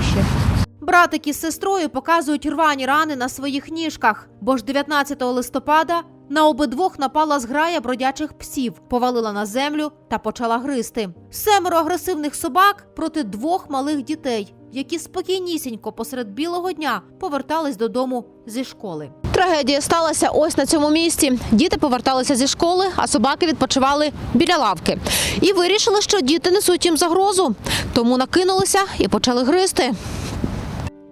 іще. Братики з сестрою показують рвані рани на своїх ніжках, бо ж 19 листопада на обидвох напала зграя бродячих псів, повалила на землю та почала гризти. Семеро агресивних собак проти двох малих дітей, які спокійнісінько посеред білого дня повертались додому зі школи. Трагедія сталася ось на цьому місці. Діти поверталися зі школи, а собаки відпочивали біля лавки. І вирішили, що діти несуть їм загрозу. Тому накинулися і почали гризти.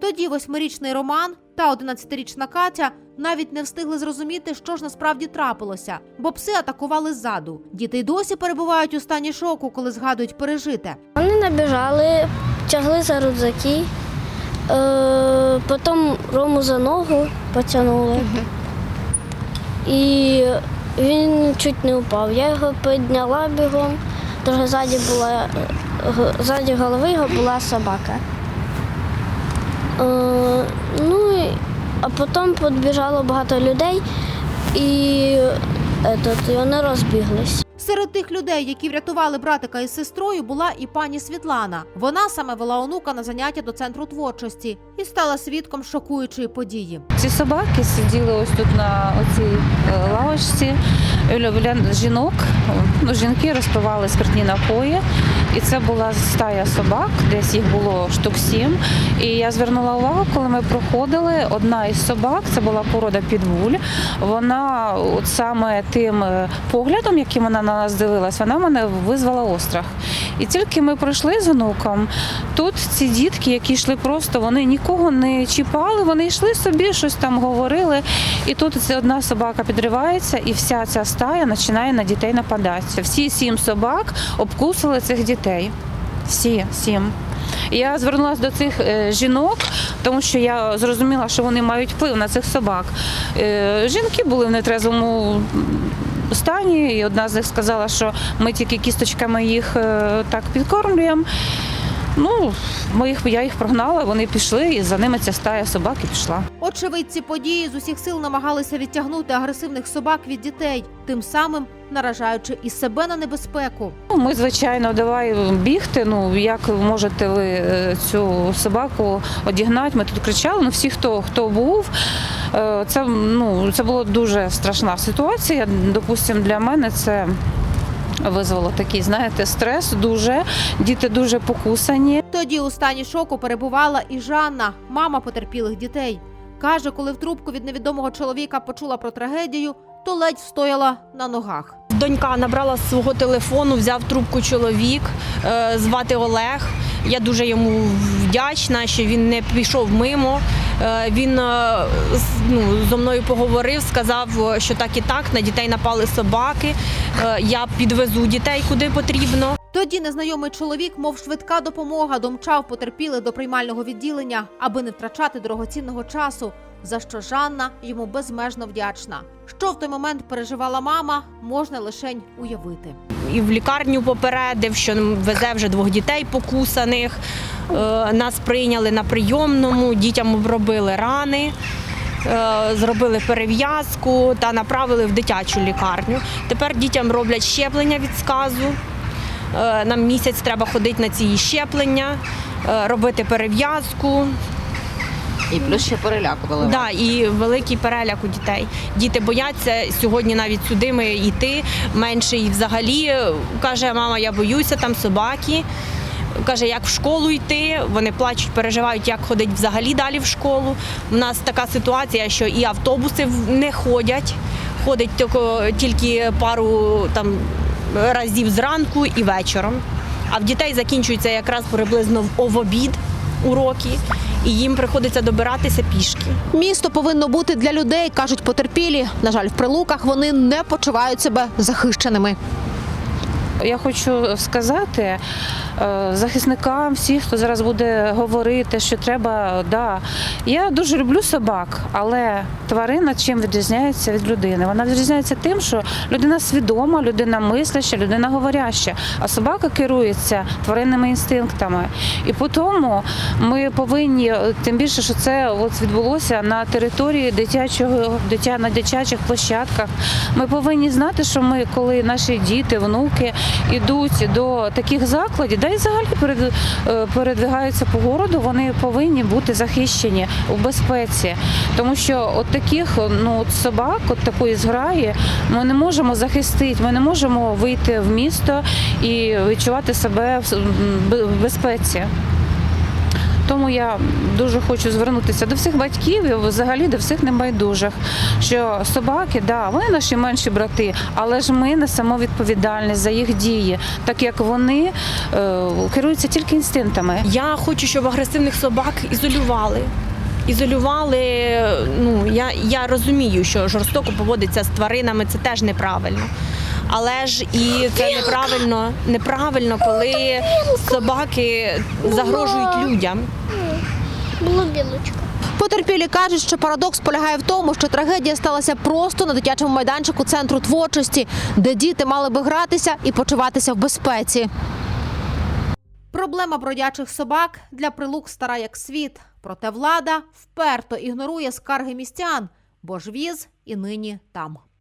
Тоді восьмирічний Роман та 11-річна Катя навіть не встигли зрозуміти, що ж насправді трапилося, бо пси атакували ззаду. Діти й досі перебувають у стані шоку, коли згадують пережите. Вони набіжали, тягли за рюкзаки, е, потім Рому за ногу потягнули. І він чуть не впав. Я його підняла бігом, тому ззаді була ззаді голови його була собака. Е, ну, а потім підбіжало багато людей і, етот, і вони розбіглись. Серед тих людей, які врятували братика із сестрою, була і пані Світлана. Вона саме вела онука на заняття до центру творчості і стала свідком шокуючої події. Ці собаки сиділи ось тут на оцій е, лавочці жінок. Ну, жінки розпивали спиртні напої, і це була стая собак, десь їх було штук сім. І я звернула увагу, коли ми проходили, одна із собак, це була порода підвуль. Вона от саме тим е, поглядом, яким вона на нас дивилась, вона мене визвала острах. І тільки ми пройшли з онуком, тут ці дітки, які йшли просто, вони нікого не чіпали, вони йшли собі, щось там говорили. І тут одна собака підривається, і вся ця стая починає на дітей нападати. Всі сім собак обкусили цих дітей. Всі сім. Я звернулася до цих е, жінок, тому що я зрозуміла, що вони мають вплив на цих собак. Е, жінки були в нетрезвому стані, і одна з них сказала, що ми тільки кісточками їх е, так підкормлюємо. Ну, ми їх, я їх прогнала, вони пішли, і за ними ця стая собак і пішла. Очевидці події з усіх сил намагалися відтягнути агресивних собак від дітей, тим самим наражаючи і себе на небезпеку. Ну, Ми, звичайно, давай бігти. Ну як можете ви е, цю собаку одігнати? Ми тут кричали. Ну всі, хто хто був, е, це ну це була дуже страшна ситуація. Допустимо, для мене це. Визвало такий, знаєте, стрес дуже. Діти дуже покусані. Тоді у стані шоку перебувала і Жанна, мама потерпілих дітей. Каже, коли в трубку від невідомого чоловіка почула про трагедію, то ледь встояла на ногах. Донька набрала з свого телефону, взяв трубку чоловік, е, звати Олег. Я дуже йому вдячна, що він не пішов мимо. Е, Він е, ну, зо мною поговорив, сказав, що так і так, на дітей напали собаки. Е, Я підвезу дітей куди потрібно. Тоді незнайомий чоловік, мов швидка допомога, домчав потерпілих до приймального відділення, аби не втрачати дорогоцінного часу. За що Жанна йому безмежно вдячна. Що в той момент переживала мама, можна лишень уявити. І в лікарню попередив, що везе вже двох дітей покусаних. Е, Нас прийняли на прийомному, дітям обробили рани. е, Зробили перев'язку та направили в дитячу лікарню. Тепер дітям роблять щеплення від сказу. Е, Нам місяць треба ходити на ці щеплення, робити перев'язку. І плюс ще перелякували. Да, і великий переляк у дітей. Діти бояться сьогодні навіть сюди ми йти. Менший взагалі е, каже, мама, я боюся, там собаки. Каже, як в школу йти. Вони плачуть, переживають, як ходить взагалі далі в школу. У нас така ситуація, що і автобуси не ходять. Ходить тільки, пару там разів зранку і вечором. А в дітей закінчується якраз приблизно в обід уроки, і їм приходиться добиратися пішки. Місто повинно бути для людей, кажуть потерпілі. На жаль, в прилуках вони не почувають себе захищеними. Я хочу сказати захисникам, всіх, хто зараз буде говорити, що треба, да. Я дуже люблю собак, але тварина чим відрізняється від людини? Вона відрізняється тим, що людина свідома, людина мисляща, людина говоряща, а собака керується тваринними інстинктами. І по тому ми повинні, е, тим більше, що це от відбулося на території дитячого дитя на дитячих площадках. Ми повинні знати, що ми, коли наші діти, внуки йдуть до таких закладів, і взагалі е, передвигаються по городу, вони повинні бути захищені у безпеці. Тому що от таких ну, от собак, от такої зграї, ми не можемо захистити, ми не можемо вийти в місто і відчувати себе в безпеці. Тому я дуже хочу звернутися до всіх батьків і взагалі до всіх небайдужих, що собаки, да, вони наші менші брати, але ж ми несемо відповідальність за їх дії, так як вони е, керуються тільки інстинктами. Я хочу, щоб агресивних собак ізолювали. Ізолювали, ну я, я розумію, що жорстоко поводиться з тваринами, це теж неправильно. Але ж і це неправильно, неправильно, коли собаки загрожують людям. Було білочка. Потерпілі кажуть, що парадокс полягає в тому, що трагедія сталася просто на дитячому майданчику центру творчості, де діти мали би гратися і почуватися в безпеці. Проблема бродячих собак для прилук стара як світ. Проте влада вперто ігнорує скарги містян, бо ж віз і нині там.